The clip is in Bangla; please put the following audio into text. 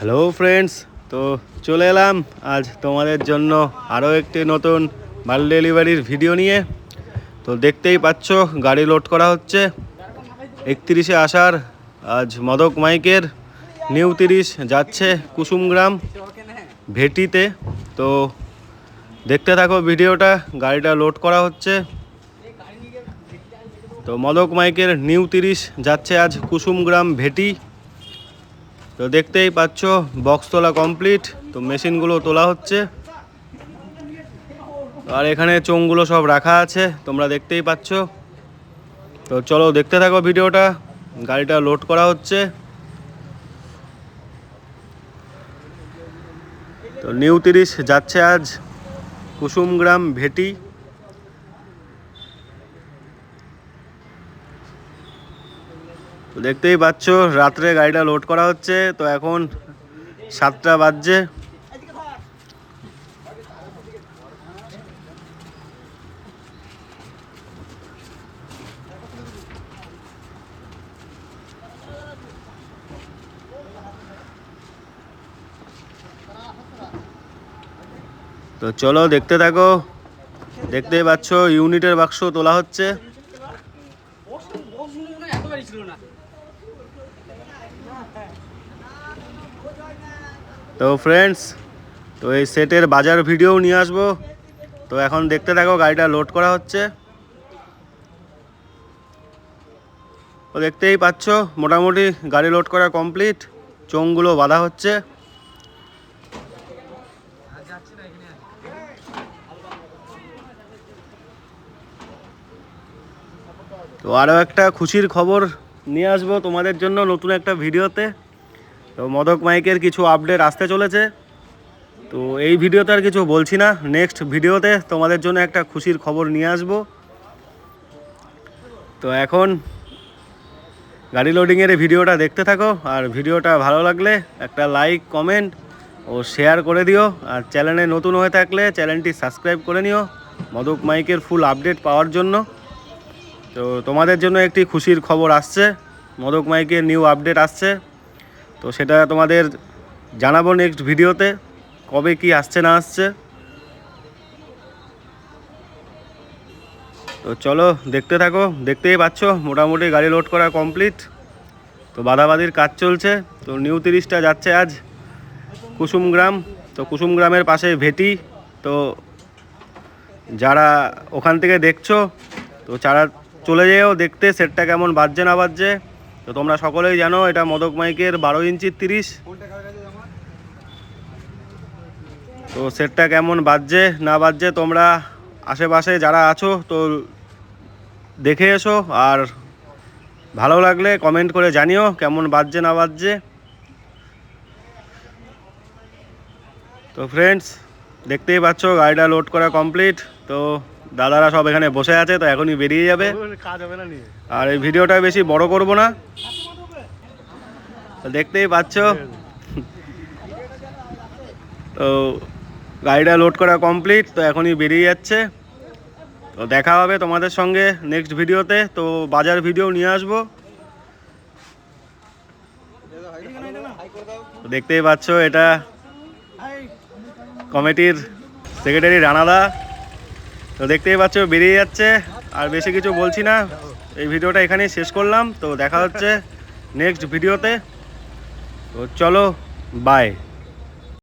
হ্যালো ফ্রেন্ডস তো চলে এলাম আজ তোমাদের জন্য আরও একটি নতুন মাল ডেলিভারির ভিডিও নিয়ে। তো দেখতেই পাচ্ছ, গাড়ি লোড করা হচ্ছে। একত্রিশে আসার আজ মদক মাইকের নিউ তিরিশ যাচ্ছে কুসুমগ্রাম ভেটিতে। তো দেখতে থাকো ভিডিওটা, গাড়িটা লোড করা হচ্ছে। তো মদক মাইকের নিউ তিরিশ যাচ্ছে আজ কুসুমগ্রাম ভেটি। তো দেখতেই পাচ্ছ বক্স তোলা কমপ্লিট তো মেশিনগুলো তোলা হচ্ছে। আর এখানে চোঙগুলো সব রাখা আছে, তোমরা দেখতেই পাচ্ছ। তো চলো দেখতে থাকো ভিডিওটা, গাড়িটা লোড করা হচ্ছে। তো নিউ তিরিশ যাচ্ছে আজ, কুসুমগ্রাম ভেটি। তো দেখতেই পাচ্ছ, রাত্রে গাড়িটা লোড করা হচ্ছে, তো এখন সাতটা বাজছে। তো চলো দেখতে থাকো, দেখতেই পাচ্ছ ইউনিটের বাক্স তোলা হচ্ছে। তো ফ্রেন্ডস তো এই সেটের বাজার ভিডিও নিয়ে আসব। তো এখন দেখতে থাকো, গাড়িটা লোড করা হচ্ছে। তো দেখতেই পাচ্ছ, মোটামুটি গাড়ি লোড করা কমপ্লিট চোঙগুলো বাঁধা হচ্ছে। তো আরও একটা খুশির খবর নিয়ে আসব তোমাদের জন্য নতুন একটা ভিডিওতে তো মদক মাইকের কিছু আপডেট আসতে চলেছে। তো এই ভিডিওতে আর কিছু বলছি না। নেক্সট ভিডিওতে তোমাদের জন্য একটা খুশির খবর নিয়ে আসব। তো এখন গাড়ি লোডিংয়ের এই ভিডিওটা দেখতে থাকো। আর ভিডিওটা ভালো লাগলে একটা লাইক কমেন্ট ও শেয়ার করে দিও। আর চ্যানেলে নতুন হয়ে থাকলে চ্যানেলটি সাবস্ক্রাইব করে নিও। মদক মাইকের ফুল আপডেট পাওয়ার জন্য। তো তোমাদের জন্য একটি খুশির খবর আসছে। মদক মাইকের নিউ আপডেট আসছে। তো সেটা তোমাদের জানাব নেক্সট ভিডিওতে, কবে কি আসছে না আসছে। তো চলো, দেখতে থাকো, দেখতেই পাচ্ছ, মোটামুটি গাড়ি লোড করা কমপ্লিট তো বাদাবাদির কাজ চলছে, তো নিউ তিরিশটা যাচ্ছে আজ কুসুমগ্রাম তো কুসুমগ্রামের পাশে ভেটি। তো যারা ওখান থেকে দেখছ, তো যারা চলে যেও, দেখতে সেটটা কেমন বাজছে না বাজছে। তো তোমরা সকলেই জানো, এটা মদক মাইকের বারো ইঞ্চির তিরিশ। তো সেটটা কেমন বাজছে, না বাজছে তোমরা আশেপাশে যারা আছো, তো দেখে এসো। আর ভালো লাগলে কমেন্ট করে জানিও কেমন বাজছে, না বাজছে। তো ফ্রেন্ডস দেখতেই পাচ্ছ গাড়িটা লোড করা কমপ্লিট তো দাদারা সব এখানে বসে আছে, তো এখনই বেরিয়ে যাবে। আর এই ভিডিওটা বেশি বড় করব না। দেখতেই পাচ্ছ। তো গাড়িটা লোড করা কমপ্লিট, তো এখনই বেরিয়ে যাচ্ছে। তো দেখা হবে তোমাদের সঙ্গে নেক্সট ভিডিওতে। তো বাজার ভিডিও নিয়ে আসব। দেখতেই পাচ্ছ এটা কমিটির সেক্রেটারি রানাদা। তো দেখতেই পাচ্ছ, বেরিয়ে যাচ্ছে। আর বেশি কিছু বলছি না। এই ভিডিওটা এখানেই শেষ করলাম। তো দেখা হচ্ছে নেক্সট ভিডিওতে তো। চলো বাই